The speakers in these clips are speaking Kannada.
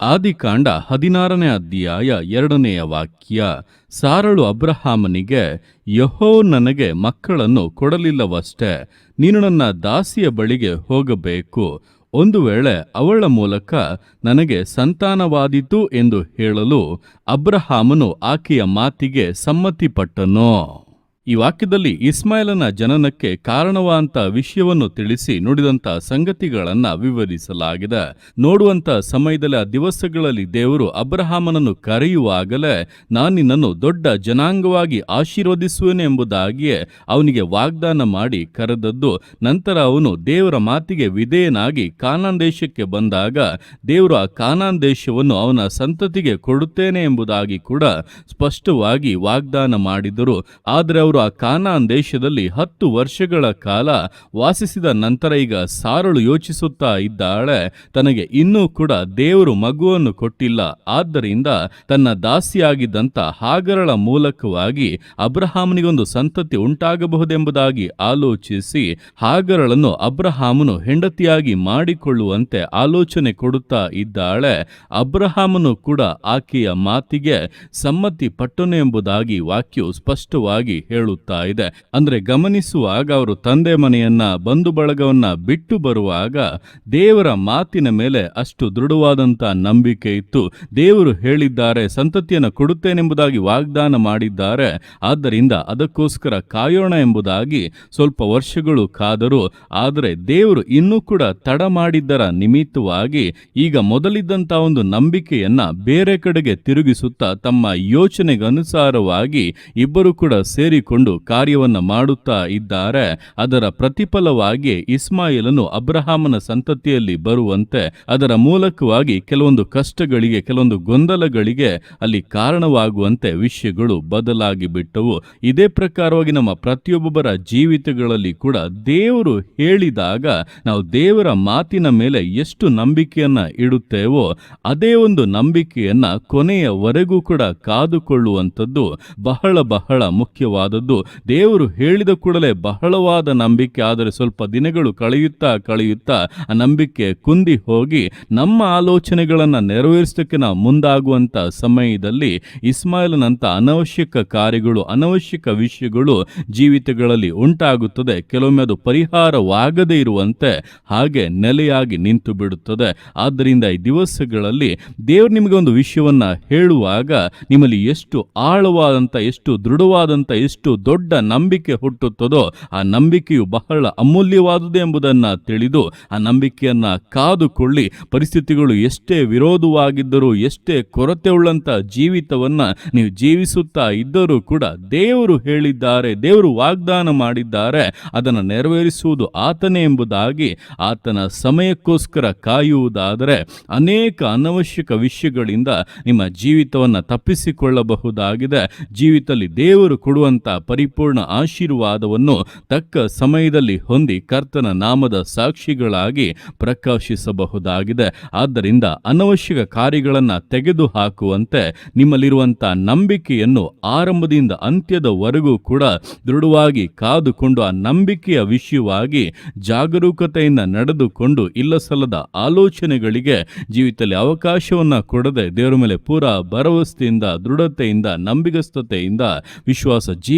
ಆದಿಕಾಂಡ ಹದಿನಾರನೇ ಅಧ್ಯಾಯ ಎರಡನೆಯ ವಾಕ್ಯ. ಸಾರಳು ಅಬ್ರಹಾಮನಿಗೆ, ಯಹೋ ನನಗೆ ಮಕ್ಕಳನ್ನು ಕೊಡಲಿಲ್ಲವಷ್ಟೇ, ನೀನು ನನ್ನ ದಾಸಿಯ ಬಳಿಗೆ ಹೋಗಬೇಕು. ಒಂದು ವೇಳೆ ಅವಳ ಮೂಲಕ ನನಗೆ ಸಂತಾನವಾದೀತು ಎಂದು ಹೇಳಲು ಅಬ್ರಹಾಮನು ಆಕೆಯ ಮಾತಿಗೆ ಸಮ್ಮತಿಪಟ್ಟನು. ಈ ವಾಕ್ಯದಲ್ಲಿ ಇಸ್ಮಾಯಿಲನ ಜನನಕ್ಕೆ ಕಾರಣವಾದಂಥ ವಿಷಯವನ್ನು ತಿಳಿಸಿ ನುಡಿದಂಥ ಸಂಗತಿಗಳನ್ನು ವಿವರಿಸಲಾಗಿದೆ. ನೋಡುವಂಥ ಸಮಯದಲ್ಲಿ ಆ ದಿವಸಗಳಲ್ಲಿ ದೇವರು ಅಬ್ರಹಾಮನನ್ನು ಕರೆಯುವಾಗಲೇ ನಾನು ನಿನ್ನನ್ನು ದೊಡ್ಡ ಜನಾಂಗವಾಗಿ ಆಶೀರ್ವದಿಸುವೆನು ಎಂಬುದಾಗಿಯೇ ಅವನಿಗೆ ವಾಗ್ದಾನ ಮಾಡಿ ಕರೆದದ್ದು. ನಂತರ ಅವನು ದೇವರ ಮಾತಿಗೆ ವಿಧೇಯನಾಗಿ ಕಾನಾನ್ ದೇಶಕ್ಕೆ ಬಂದಾಗ ದೇವರು ಆ ಕಾನಾನ್ ದೇಶವನ್ನು ಅವನ ಸಂತತಿಗೆ ಕೊಡುತ್ತೇನೆ ಎಂಬುದಾಗಿ ಕೂಡ ಸ್ಪಷ್ಟವಾಗಿ ವಾಗ್ದಾನ ಮಾಡಿದರು. ಆದರೆ ಅವರು ಆ ಕಾನಾನ್ ದೇಶದಲ್ಲಿ ಹತ್ತು ವರ್ಷಗಳ ಕಾಲ ವಾಸಿಸಿದ ನಂತರ ಈಗ ಸಾರಳು ಯೋಚಿಸುತ್ತಾ ಇದ್ದಾಳೆ. ತನಗೆ ಇನ್ನೂ ಕೂಡ ದೇವರು ಮಗುವನ್ನು ಕೊಟ್ಟಿಲ್ಲ. ಆದ್ದರಿಂದ ತನ್ನ ದಾಸಿಯಾಗಿದ್ದಂಥ ಹಾಗರಳ ಮೂಲಕವಾಗಿ ಅಬ್ರಹಾಮನಿಗೊಂದು ಸಂತತಿ ಉಂಟಾಗಬಹುದೆಂಬುದಾಗಿ ಆಲೋಚಿಸಿ ಹಾಗರಳನ್ನು ಅಬ್ರಹಾಮನು ಹೆಂಡತಿಯಾಗಿ ಮಾಡಿಕೊಳ್ಳುವಂತೆ ಆಲೋಚನೆ ಕೊಡುತ್ತಾ ಇದ್ದಾಳೆ. ಅಬ್ರಹಾಮನು ಕೂಡ ಆಕೆಯ ಮಾತಿಗೆ ಸಮ್ಮತಿ ಪಟ್ಟನು ಎಂಬುದಾಗಿ ವಾಕ್ಯವು ಸ್ಪಷ್ಟವಾಗಿ ಹೇಳುತ್ತಾ ಇದೆ. ಅಂದ್ರೆ ಗಮನಿಸುವಾಗ ಅವರು ತಂದೆ ಮನೆಯನ್ನ, ಬಂಧು ಬಳಗವನ್ನ ಬಿಟ್ಟು ಬರುವಾಗ ದೇವರ ಮಾತಿನ ಮೇಲೆ ಅಷ್ಟು ದೃಢವಾದಂತ ನಂಬಿಕೆ ಇತ್ತು. ದೇವರು ಹೇಳಿದ್ದಾರೆ, ಸಂತತಿಯನ್ನು ಕೊಡುತ್ತೇನೆಂಬುದಾಗಿ ವಾಗ್ದಾನ ಮಾಡಿದ್ದಾರೆ. ಆದ್ದರಿಂದ ಅದಕ್ಕೋಸ್ಕರ ಕಾಯೋಣ ಎಂಬುದಾಗಿ ಸ್ವಲ್ಪ ವರ್ಷಗಳು ಕಾದರು, ಆದರೆ ದೇವರು ಇನ್ನೂ ಕೂಡ ತಡ ಮಾಡಿದ್ದರ ನಿಮಿತ್ತವಾಗಿ ಈಗ ಮೊದಲಿದ್ದಂತ ಒಂದು ನಂಬಿಕೆಯನ್ನ ಬೇರೆ ಕಡೆಗೆ ತಿರುಗಿಸುತ್ತಾ ತಮ್ಮ ಯೋಚನೆಗನುಸಾರವಾಗಿ ಇಬ್ಬರು ಕೂಡ ಸೇರಿಕೊಂಡು ಕಾರ್ಯವನ್ನ ಮಾಡುತ್ತಾ ಇದ್ದಾರೆ. ಅದರ ಪ್ರತಿಫಲವಾಗಿ ಇಸ್ಮಾಯಿಲನು ಅಬ್ರಹಾಮನ ಸಂತತಿಯಲ್ಲಿ ಬರುವಂತೆ ಅದರ ಮೂಲಕವಾಗಿ ಕೆಲವೊಂದು ಕಷ್ಟಗಳಿಗೆ, ಕೆಲವೊಂದು ಗೊಂದಲಗಳಿಗೆ ಅಲ್ಲಿ ಕಾರಣವಾಗುವಂತೆ ವಿಷಯಗಳು ಬದಲಾಗಿ ಬಿಟ್ಟವು. ಇದೇ ಪ್ರಕಾರವಾಗಿ ನಮ್ಮ ಪ್ರತಿಯೊಬ್ಬರ ಜೀವಿತಗಳಲ್ಲಿ ಕೂಡ ದೇವರು ಹೇಳಿದಾಗ ನಾವು ದೇವರ ಮಾತಿನ ಮೇಲೆ ಎಷ್ಟು ನಂಬಿಕೆಯನ್ನ ಇಡುತ್ತೇವೋ, ಅದೇ ಒಂದು ನಂಬಿಕೆಯನ್ನ ಕೊನೆಯವರೆಗೂ ಕೂಡ ಕಾದುಕೊಳ್ಳುವಂಥದ್ದು ಬಹಳ ಬಹಳ ದೇವರು ಹೇಳಿದ ಕೂಡಲೇ ಬಹಳವಾದ ನಂಬಿಕೆ, ಆದರೆ ಸ್ವಲ್ಪ ದಿನಗಳು ಕಳೆಯುತ್ತಾ ಕಳೆಯುತ್ತಾ ಆ ನಂಬಿಕೆ ಕುಂದಿ ಹೋಗಿ ನಮ್ಮ ಆಲೋಚನೆಗಳನ್ನು ನೆರವೇರಿಸೋಕ್ಕೆ ನಾವು ಮುಂದಾಗುವಂಥ ಸಮಯದಲ್ಲಿ ಇಸ್ಮಾಯಿಲ್ನಂಥ ಅನವಶ್ಯಕ ಕಾರ್ಯಗಳು, ಅನವಶ್ಯಕ ವಿಷಯಗಳು ಜೀವಿತಗಳಲ್ಲಿ ಉಂಟಾಗುತ್ತದೆ. ಕೆಲವೊಮ್ಮೆ ಅದು ಪರಿಹಾರವಾಗದೇ ಇರುವಂತೆ ಹಾಗೆ ನೆಲೆಯಾಗಿ ನಿಂತು ಬಿಡುತ್ತದೆ. ಆದ್ದರಿಂದ ಈ ದಿವಸಗಳಲ್ಲಿ ದೇವರು ನಿಮಗೆ ಒಂದು ವಿಷಯವನ್ನು ಹೇಳುವಾಗ ನಿಮ್ಮಲ್ಲಿ ಎಷ್ಟು ಆಳವಾದಂಥ ಎಷ್ಟು ದೃಢವಾದಂಥ ಎಷ್ಟು ದೊಡ್ಡ ನಂಬಿಕೆ ಹುಟ್ಟುತ್ತದೋ ಆ ನಂಬಿಕೆಯು ಬಹಳ ಅಮೂಲ್ಯವಾದುದು ಎಂಬುದನ್ನು ತಿಳಿದು ಆ ನಂಬಿಕೆಯನ್ನ ಕಾದುಕೊಳ್ಳಿ. ಪರಿಸ್ಥಿತಿಗಳು ಎಷ್ಟೇ ವಿರೋಧವಾಗಿದ್ದರೂ, ಎಷ್ಟೇ ಕೊರತೆ ಉಳ್ಳಂತ ಜೀವಿತವನ್ನ ನೀವು ಜೀವಿಸುತ್ತಾ ಇದ್ದರೂ ಕೂಡ ದೇವರು ಹೇಳಿದ್ದಾರೆ, ದೇವರು ವಾಗ್ದಾನ ಮಾಡಿದ್ದಾರೆ, ಅದನ್ನು ನೆರವೇರಿಸುವುದು ಆತನೇ ಎಂಬುದಾಗಿ ಆತನ ಸಮಯಕ್ಕೋಸ್ಕರ ಕಾಯುವುದಾದರೆ ಅನೇಕ ಅನವಶ್ಯಕ ವಿಷಯಗಳಿಂದ ನಿಮ್ಮ ಜೀವಿತವನ್ನು ತಪ್ಪಿಸಿಕೊಳ್ಳಬಹುದಾಗಿದೆ. ಜೀವಿತದಲ್ಲಿ ದೇವರು ಕೊಡುವಂತ ಪರಿಪೂರ್ಣ ಆಶೀರ್ವಾದವನ್ನು ತಕ್ಕ ಸಮಯದಲ್ಲಿ ಹೊಂದಿ ಕರ್ತನ ನಾಮದ ಸಾಕ್ಷಿಗಳಾಗಿ ಪ್ರಕಾಶಿಸಬಹುದಾಗಿದೆ. ಆದ್ದರಿಂದ ಅನವಶ್ಯಕ ಕಾರ್ಯಗಳನ್ನು ತೆಗೆದುಹಾಕುವಂತೆ ನಿಮ್ಮಲ್ಲಿರುವಂಥ ನಂಬಿಕೆಯನ್ನು ಆರಂಭದಿಂದ ಅಂತ್ಯದವರೆಗೂ ಕೂಡ ದೃಢವಾಗಿ ಕಾದುಕೊಂಡು ಆ ನಂಬಿಕೆಯ ವಿಷಯವಾಗಿ ಜಾಗರೂಕತೆಯಿಂದ ನಡೆದುಕೊಂಡು ಇಲ್ಲಸಲ್ಲದ ಆಲೋಚನೆಗಳಿಗೆ ಜೀವಿತದಲ್ಲಿ ಅವಕಾಶವನ್ನು ಕೊಡದೆ ದೇವರ ಮೇಲೆ ಪೂರಾ ಭರವಸೆಯಿಂದ ದೃಢತೆಯಿಂದ ನಂಬಿಗಸ್ತತೆಯಿಂದ ವಿಶ್ವಾಸ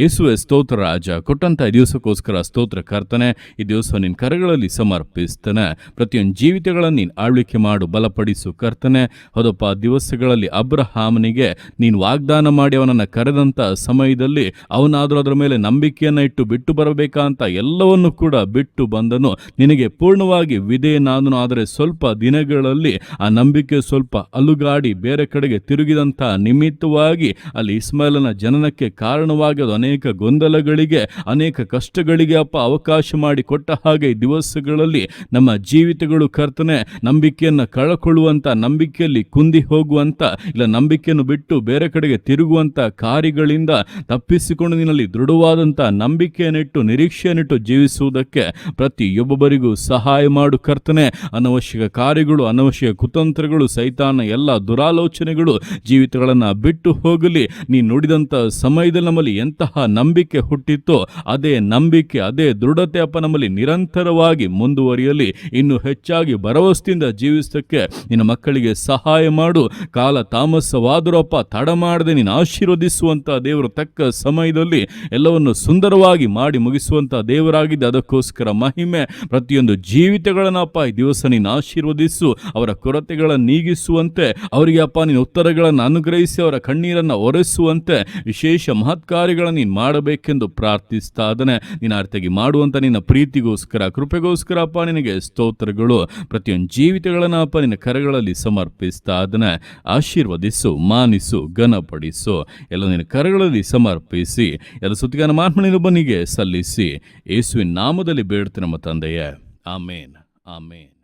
ಯೇಸುವೆ ಸ್ತೋತ್ರ ರಾಜ, ಕೊಟ್ಟಂತ ಈ ದಿವಸಕ್ಕೋಸ್ಕರ ಸ್ತೋತ್ರ ಕರ್ತನೆ, ಈ ದಿವಸ ನಿನ್ನ ಕರಗಳಲ್ಲಿ ಸಮರ್ಪಿಸ್ತಾನೆ. ಪ್ರತಿಯೊಂದು ಜೀವಿತಗಳನ್ನು ನೀನು ಆಳ್ವಿಕೆ ಮಾಡು, ಬಲಪಡಿಸು ಕರ್ತನೆ. ಹೌದಪ್ಪ ದಿವಸಗಳಲ್ಲಿ ಅಬ್ರಹಾಮನಿಗೆ ನೀನು ವಾಗ್ದಾನ ಮಾಡಿ ಅವನನ್ನು ಕರೆದಂಥ ಸಮಯದಲ್ಲಿ ಅವನಾದರೂ ಅದರ ಮೇಲೆ ನಂಬಿಕೆಯನ್ನು ಇಟ್ಟು ಬಿಟ್ಟು ಬರಬೇಕಂತ ಎಲ್ಲವನ್ನು ಕೂಡ ಬಿಟ್ಟು ಬಂದನು. ನಿನಗೆ ಪೂರ್ಣವಾಗಿ ವಿಧೇಯನಾದನು, ಆದರೆ ಸ್ವಲ್ಪ ದಿನಗಳಲ್ಲಿ ಆ ನಂಬಿಕೆ ಸ್ವಲ್ಪ ಅಲುಗಾಡಿ ಬೇರೆ ಕಡೆಗೆ ತಿರುಗಿದಂಥ ನಿಮಿತ್ತವಾಗಿ ಅಲ್ಲಿ ಇಸ್ಮಾಯಿಲನ ಜನನಕ್ಕೆ ಕಾರಣವಾಗಿ ಅದು ಅನೇಕ ಗೊಂದಲಗಳಿಗೆ, ಅನೇಕ ಕಷ್ಟಗಳಿಗೆ ಅಪ್ಪ ಅವಕಾಶ ಮಾಡಿ ಕೊಟ್ಟ ಹಾಗೆ ದಿವಸಗಳಲ್ಲಿ ನಮ್ಮ ಜೀವಿತಗಳು ಕರ್ತನೆ, ನಂಬಿಕೆಯನ್ನು ಕಳಕೊಳ್ಳುವಂತ, ನಂಬಿಕೆಯಲ್ಲಿ ಕುಂದಿ ಹೋಗುವಂತ, ಇಲ್ಲ ನಂಬಿಕೆಯನ್ನು ಬಿಟ್ಟು ಬೇರೆ ಕಡೆಗೆ ತಿರುಗುವಂತ ಕಾರ್ಯಗಳಿಂದ ತಪ್ಪಿಸಿಕೊಂಡು ನಿನ್ನಲ್ಲಿ ದೃಢವಾದಂಥ ನಂಬಿಕೆಯನ್ನಿಟ್ಟು, ನಿರೀಕ್ಷೆಯನ್ನಿಟ್ಟು ಜೀವಿಸುವುದಕ್ಕೆ ಪ್ರತಿಯೊಬ್ಬೊಬ್ಬರಿಗೂ ಸಹಾಯ ಮಾಡು ಕರ್ತನೆ. ಅನವಶ್ಯಕ ಕಾರ್ಯಗಳು, ಅನವಶ್ಯಕ ಕುತಂತ್ರಗಳು, ಸೈತಾನ ಎಲ್ಲ ದುರಾಲೋಚನೆಗಳು ಜೀವಿತಗಳನ್ನು ಬಿಟ್ಟು ಹೋಗಲಿ. ನೀ ನುಡಿದಂಥ ಸಮಯದಲ್ಲಿ ನಮ್ಮಲ್ಲಿ ಎಂತಹ ಎಂತಹ ನಂಬಿಕೆ ಹುಟ್ಟಿತ್ತೋ ಅದೇ ನಂಬಿಕೆ, ಅದೇ ದೃಢತೆ ಅಪ್ಪ ನಮ್ಮಲ್ಲಿ ನಿರಂತರವಾಗಿ ಮುಂದುವರಿಯಲಿ. ಇನ್ನು ಹೆಚ್ಚಾಗಿ ಭರವಸೆಯಿಂದ ಜೀವಿಸಕ್ಕೆ ನಿನ್ನ ಮಕ್ಕಳಿಗೆ ಸಹಾಯ ಮಾಡು. ಕಾಲ ತಾಮಸವಾದರೂ ಅಪ್ಪ ತಡ ಮಾಡದೆ ನೀನು ಆಶೀರ್ವದಿಸುವಂಥ ದೇವರು ತಕ್ಕ ಸಮಯದಲ್ಲಿ ಎಲ್ಲವನ್ನು ಸುಂದರವಾಗಿ ಮಾಡಿ ಮುಗಿಸುವಂಥ ದೇವರಾಗಿದೆ ಅದಕ್ಕೋಸ್ಕರ ಮಹಿಮೆ, ಪ್ರತಿಯೊಂದು ಜೀವಿತಗಳನ್ನು ಅಪ್ಪ ಈ ದಿವಸ ನೀನು ಆಶೀರ್ವದಿಸು. ಅವರ ಕೊರತೆಗಳನ್ನು ನೀಗಿಸುವಂತೆ, ಅವರಿಗೆ ಅಪ್ಪ ನೀನು ಉತ್ತರಗಳನ್ನು ಅನುಗ್ರಹಿಸಿ ಅವರ ಕಣ್ಣೀರನ್ನು ಒರೆಸುವಂತೆ, ವಿಶೇಷ ಮಹತ್ಕಾರ್ಯಗಳನ್ನು ನೀನು ಮಾಡಬೇಕೆಂದು ಪ್ರಾರ್ಥಿಸ್ತಾ ಅದನ್ನು ನೀನು ಅರ್ಥಗಿ ಮಾಡುವಂಥ ನಿನ್ನ ಪ್ರೀತಿಗೋಸ್ಕರ, ಕೃಪೆಗೋಸ್ಕರ ಅಪ್ಪ ನಿನಗೆ ಸ್ತೋತ್ರಗಳು. ಪ್ರತಿಯೊಂದು ಜೀವಿತಗಳನ್ನು ಅಪ್ಪ ನಿನ್ನ ಕರಗಳಲ್ಲಿ ಸಮರ್ಪಿಸ್ತಾ ಅದನ್ನು ಆಶೀರ್ವದಿಸು, ಮಾನಿಸು, ಘನಪಡಿಸು. ಎಲ್ಲ ನಿನ್ನ ಕರಗಳಲ್ಲಿ ಸಮರ್ಪಿಸಿ, ಎಲ್ಲ ಸುತ್ತಿಗಾನ ಮಾತ್ಮನಿನೊಬ್ಬನಿಗೆ ಸಲ್ಲಿಸಿ. ಯೇಸುವಿನ ನಾಮದಲ್ಲಿ ಬೇಡ್ತೀನಿ ನಮ್ಮ ತಂದೆಯೇ. ಆಮೇನ್. ಆಮೇನ್.